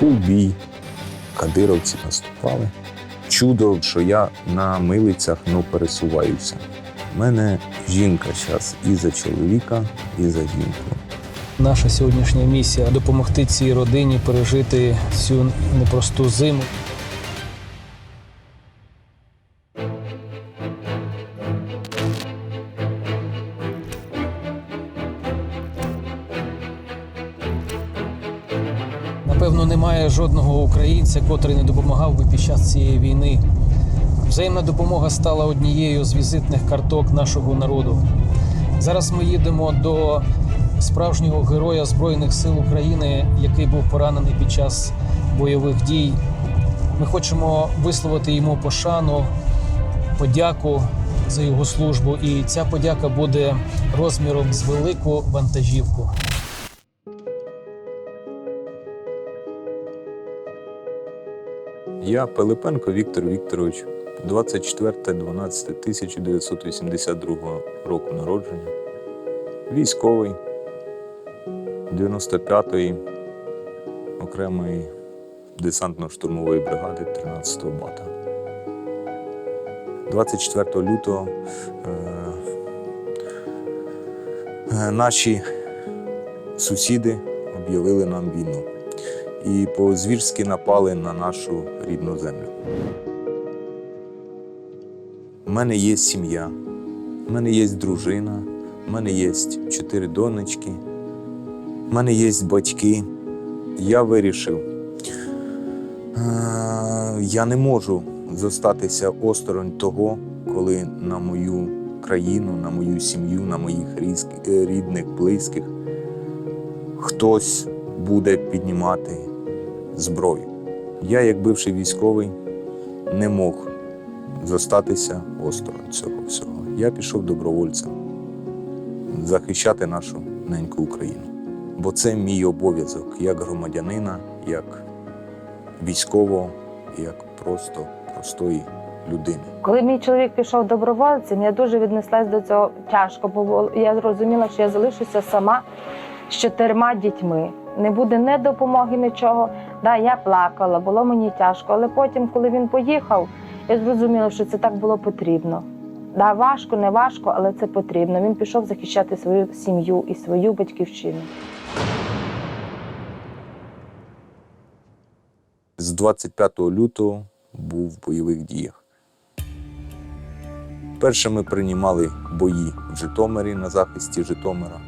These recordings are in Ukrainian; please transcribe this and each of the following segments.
Був бій, кадировці наступали. Чудо, що я на милицях ну, пересуваюся. У мене жінка зараз і за чоловіка, і за жінку. Наша сьогоднішня місія допомогти цій родині пережити цю непросту зиму. Напевно, немає жодного українця, котрий не допомагав би під час цієї війни. Взаємна допомога стала однією з візитних карток нашого народу. Зараз ми їдемо до справжнього героя Збройних сил України, який був поранений під час бойових дій. Ми хочемо висловити йому пошану, подяку за його службу, і ця подяка буде розміром з велику вантажівку. Я Пилипенко Віктор Вікторович, 24.12.1982 року народження, військовий 95-ї окремої десантно-штурмової бригади 13-го бата. 24 лютого е, е, наші сусіди об'явили нам війну і по-звірськи напали на нашу рідну землю. У мене є сім'я, у мене є дружина, у мене є чотири донечки, у мене є батьки. Я вирішив, е, я не можу зостатися осторонь того, коли на мою країну, на мою сім'ю, на моїх е, рідних, близьких хтось буде піднімати зброю. Я, як бивший військовий, не мог зостатися осторонь цього всього. Я пішов добровольцем захищати нашу неньку Україну. Бо це мій обов'язок як громадянина, як військового, як просто простої людини. Коли мій чоловік пішов добровольцем, я дуже віднеслась до цього тяжко, бо я зрозуміла, що я залишуся сама з чотирма дітьми. Не буде ні допомоги, нічого. Да, я плакала, було мені тяжко. Але потім, коли він поїхав, я зрозуміла, що це так було потрібно. Да, важко, не важко, але це потрібно. Він пішов захищати свою сім'ю і свою батьківщину. З 25 лютого був в бойових діях. Перше ми приймали бої в Житомирі на захисті Житомира.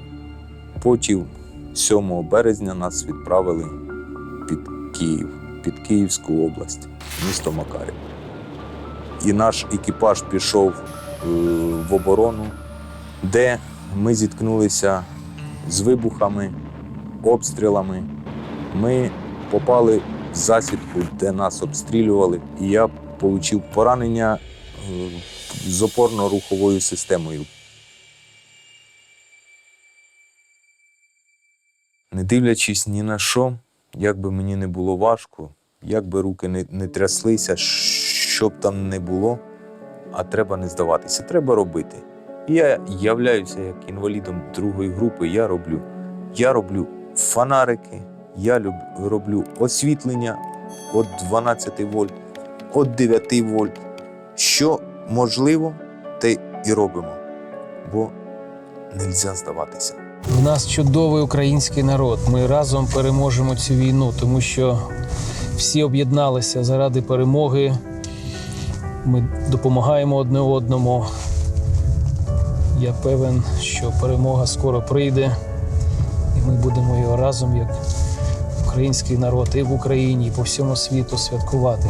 Потім 7 березня нас відправили під Київ, під Київську область, місто Макарів. І наш екіпаж пішов е, в оборону, де ми зіткнулися з вибухами, обстрілами. Ми попали в засідку, де нас обстрілювали, і я отримав поранення е, з опорно-руховою системою. Не дивлячись ні на що, як би мені не було важко, як би руки не, не тряслися, що б там не було, а треба не здаватися, треба робити. І Я являюся як інвалідом другої групи, я роблю, я роблю фонарики, я роблю освітлення від 12 вольт, від 9 вольт. Що можливо, те і робимо, бо не можна здаватися. У нас чудовий український народ. Ми разом переможемо цю війну, тому що всі об'єдналися заради перемоги. Ми допомагаємо одне одному. Я певен, що перемога скоро прийде, і ми будемо його разом, як український народ, і в Україні, і по всьому світу святкувати.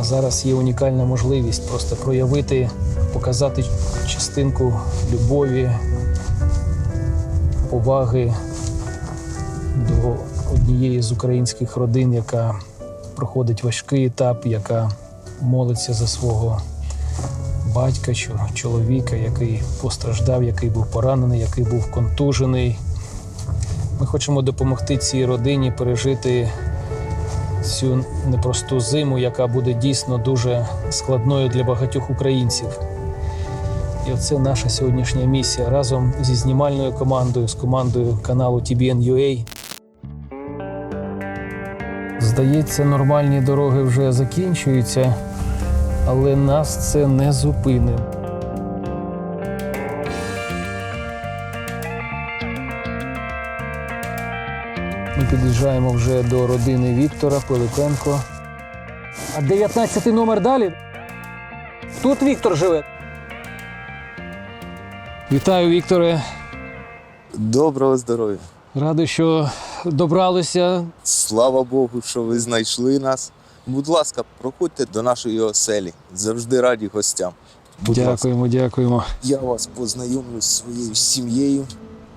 А зараз є унікальна можливість просто проявити, показати частинку любові, поваги до однієї з українських родин, яка проходить важкий етап, яка молиться за свого батька, чоловіка, який постраждав, який був поранений, який був контужений. Ми хочемо допомогти цій родині пережити цю непросту зиму, яка буде дійсно дуже складною для багатьох українців. І оце наша сьогоднішня місія разом зі знімальною командою, з командою каналу TBN UA. Здається, нормальні дороги вже закінчуються, але нас це не зупинить. Ми під'їжджаємо вже до родини Віктора Пилипенко. А 19 номер далі? Тут Віктор живе. Вітаю, Вікторе. Доброго здоров'я! Радий, що добралися. Слава Богу, що ви знайшли нас. Будь ласка, проходьте до нашої оселі. Завжди раді гостям. Будь ласка, дякуємо, дякуємо. я вас познайомлю з своєю сім'єю.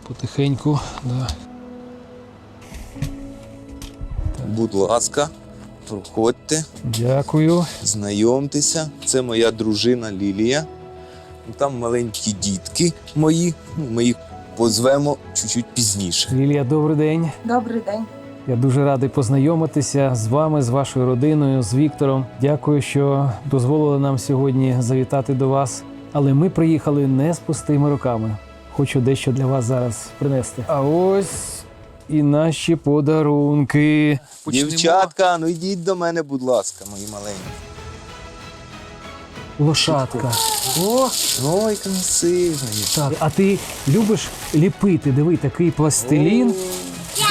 Потихеньку. Да. Будь ласка, проходьте, Дякую. знайомтеся. Це моя дружина Лілія. Там маленькі дітки мої. Ну, Ми їх позвемо чуть-чуть пізніше. Лілія, добрий день. Добрий день. Я дуже радий познайомитися з вами, з вашою родиною, з Віктором. Дякую, що дозволили нам сьогодні завітати до вас. Але ми приїхали не з пустими руками. Хочу дещо для вас зараз принести. А ось і наші подарунки. Дівчатка, ну йдіть до мене, будь ласка, мої маленькі. Лошадка. О, Ой, красиві. так. А ти любиш ліпити? Диви, такий пластилін.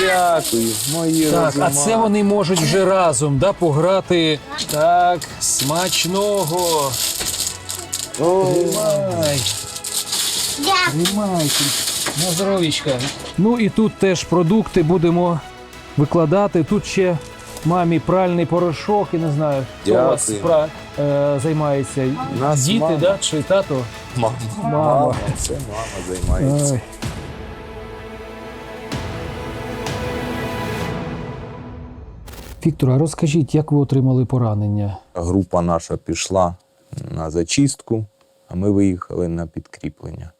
Дякую, мої Так, а розумаки. це вони можуть вже разом да, пограти. Так, смачного. Тримай. Тримай. На здоров'ячка. Ну і тут теж продукти будемо викладати. Тут ще мамі пральний порошок, і не знаю, хто у вас Дякую. пра... е, займається. Нас Діти, мама. да? чи тато? Мама. Мама. Мама, це мама займається. Ой. Віктор, а розкажіть, як ви отримали поранення? Група наша пішла на зачистку, а ми виїхали на підкріплення.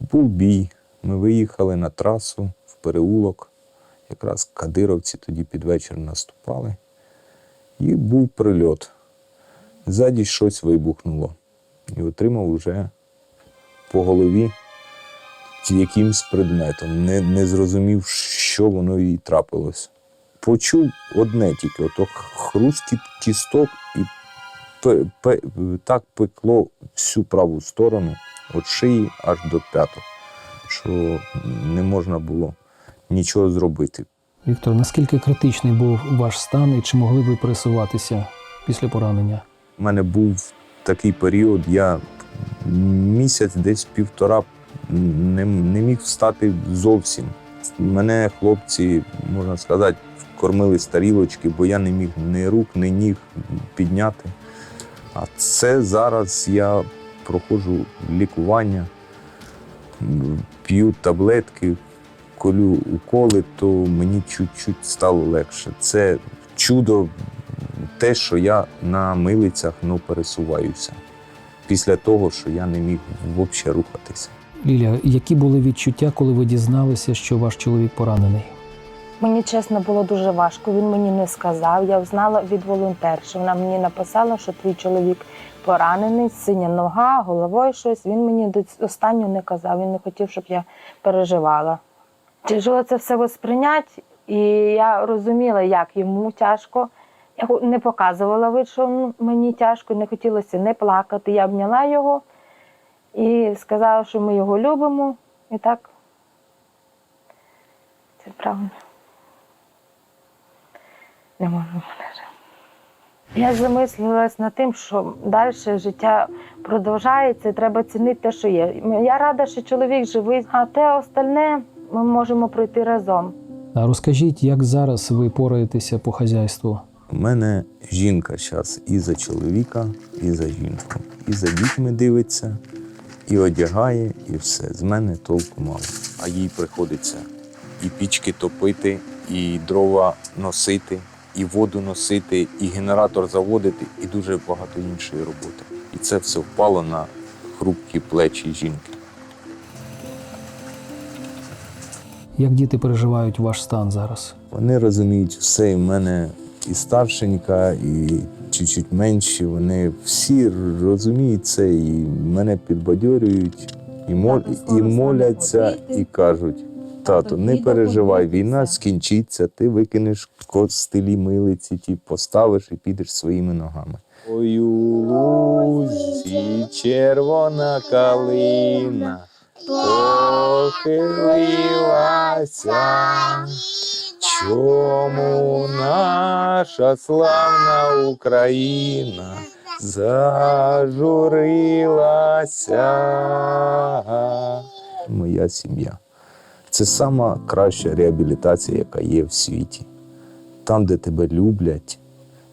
Був бій. Ми виїхали на трасу в переулок. Якраз кадировці тоді під вечір наступали. І був прильот. Ззаді щось вибухнуло. І отримав уже по голові якимсь предметом. Не, не зрозумів, що воно і трапилось. Почув одне тільки, ото хрускіт кісток і так пекло всю праву сторону від шиї аж до п'яток, що не можна було нічого зробити. Віктор, наскільки критичний був ваш стан і чи могли ви пересуватися після поранення? У мене був такий період, я місяць, десь півтора не, не міг встати зовсім. Мене хлопці, можна сказати, кормили з тарілочки, бо я не міг ні рук, ні ніг підняти. А це зараз я проходжу лікування, п'ю таблетки, колю уколи, то мені чуть-чуть стало легше. Це чудо те, що я на милицях ну, пересуваюся. Після того, що я не міг взагалі рухатися. Лілія, які були відчуття, коли ви дізналися, що ваш чоловік поранений? Мені чесно було дуже важко. Він мені не сказав. Я знала від волонтерші. Вона мені написала, що твій чоловік поранений, синя нога, головою щось. Він мені до останнього не казав. Він не хотів, щоб я переживала. Тяжело це все восприйняти, і я розуміла, як йому тяжко. Я не показувала вид, що мені тяжко, не хотілося не плакати. Я обняла його і сказала, що ми його любимо. І так. Це правильно. Не можу мене. Я замислилась над тим, що далі життя продовжається, треба цінити те, що є. Я рада, що чоловік живий, а те остальне ми можемо пройти разом. А розкажіть, як зараз ви пораєтеся по хазяйству? У мене жінка зараз і за чоловіка, і за жінку. І за дітьми дивиться, і одягає, і все. З мене толку мало. А їй приходиться і пічки топити, і дрова носити, і воду носити, і генератор заводити, і дуже багато іншої роботи. І це все впало на хрупкі плечі жінки. Як діти переживають ваш стан зараз? Вони розуміють все, і в мене і старшенька, і чуть-чуть менші. Вони всі розуміють це і мене підбадьорюють, і, мол, і моляться, і кажуть: Тато, не переживай, війна скінчиться, ти викинеш костилі милиці, ті поставиш і підеш своїми ногами. Ой, у лузі червона калина похилилася. Чому наша славна Україна зажурилася? Моя сім'я. Це сама краща реабілітація, яка є в світі. Там, де тебе люблять,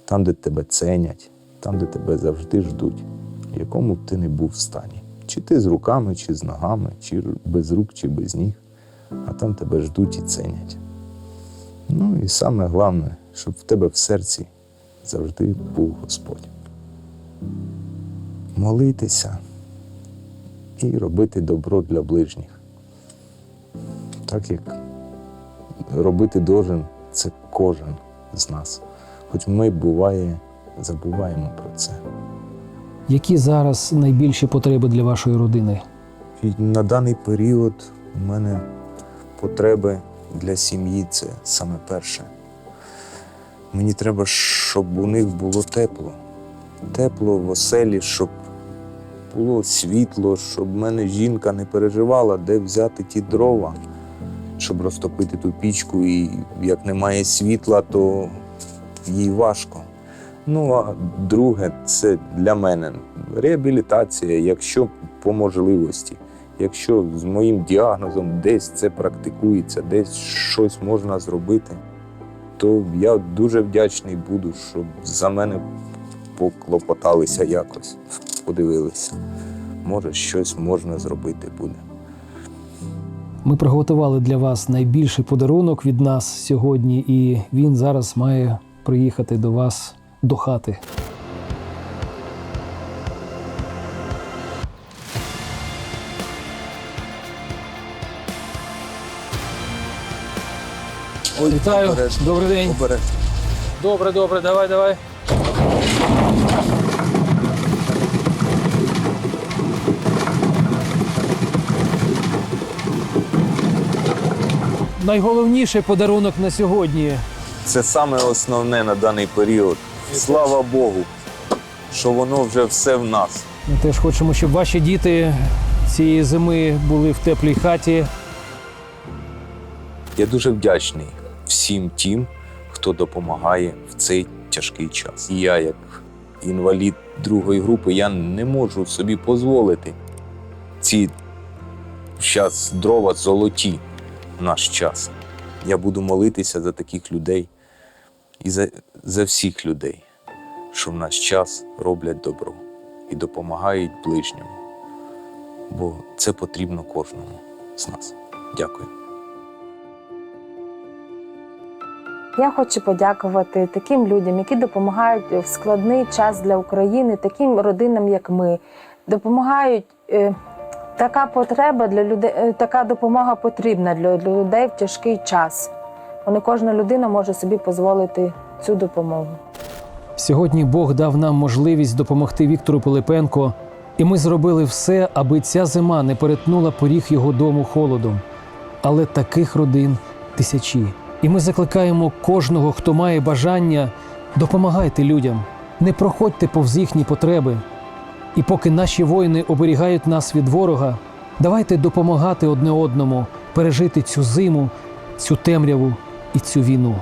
там, де тебе ценять, там, де тебе завжди ждуть, в якому б ти не був в стані. Чи ти з руками, чи з ногами, чи без рук, чи без ніг, а там тебе ждуть і ценять. Ну і саме головне, щоб в тебе в серці завжди був Господь. Молитися і робити добро для ближніх. Так як робити должен це кожен з нас. Хоч ми буває забуваємо про це. Які зараз найбільші потреби для вашої родини? На даний період у мене потреби для сім'ї це саме перше. Mені треба, щоб у них було тепло. Тепло в оселі, щоб було світло, щоб в мене жінка не переживала, де взяти ті дрова, щоб розтопити ту пічку. І як немає світла, то їй важко. Ну, а друге, це для мене реабілітація, якщо по можливості. Якщо з моїм діагнозом десь це практикується, десь щось можна зробити, то я дуже вдячний буду, щоб за мене поклопоталися якось, подивилися. Може, щось можна зробити буде. Ми приготували для вас найбільший подарунок від нас сьогодні, і він зараз має приїхати до вас до хати. Вітаю, обережно. добрий день. Обережно. Добре, добре, давай, давай. Найголовніший подарунок на сьогодні. Це саме основне на даний період. Слава Богу, що воно вже все в нас. Ми теж хочемо, щоб ваші діти цієї зими були в теплій хаті. Я дуже вдячний всім тим, хто допомагає в цей тяжкий час. І я, як інвалід другої групи, я не можу собі дозволити ці зараз дрова золоті в наш час. Я буду молитися за таких людей і за, за всіх людей, що в наш час роблять добро і допомагають ближньому. Бо це потрібно кожному з нас. Дякую. Я хочу подякувати таким людям, які допомагають в складний час для України, таким родинам, як ми. Допомагають. е, Така потреба для людей, е, така допомога потрібна для для людей в тяжкий час. Не кожна людина може собі дозволити цю допомогу. Сьогодні Бог дав нам можливість допомогти Віктору Пилипенко, і ми зробили все, аби ця зима не перетнула поріг його дому холодом. Але таких родин тисячі. І ми закликаємо кожного, хто має бажання, допомагайте людям, не проходьте повз їхні потреби. І поки наші воїни оберігають нас від ворога, давайте допомагати одне одному пережити цю зиму, цю темряву і цю війну.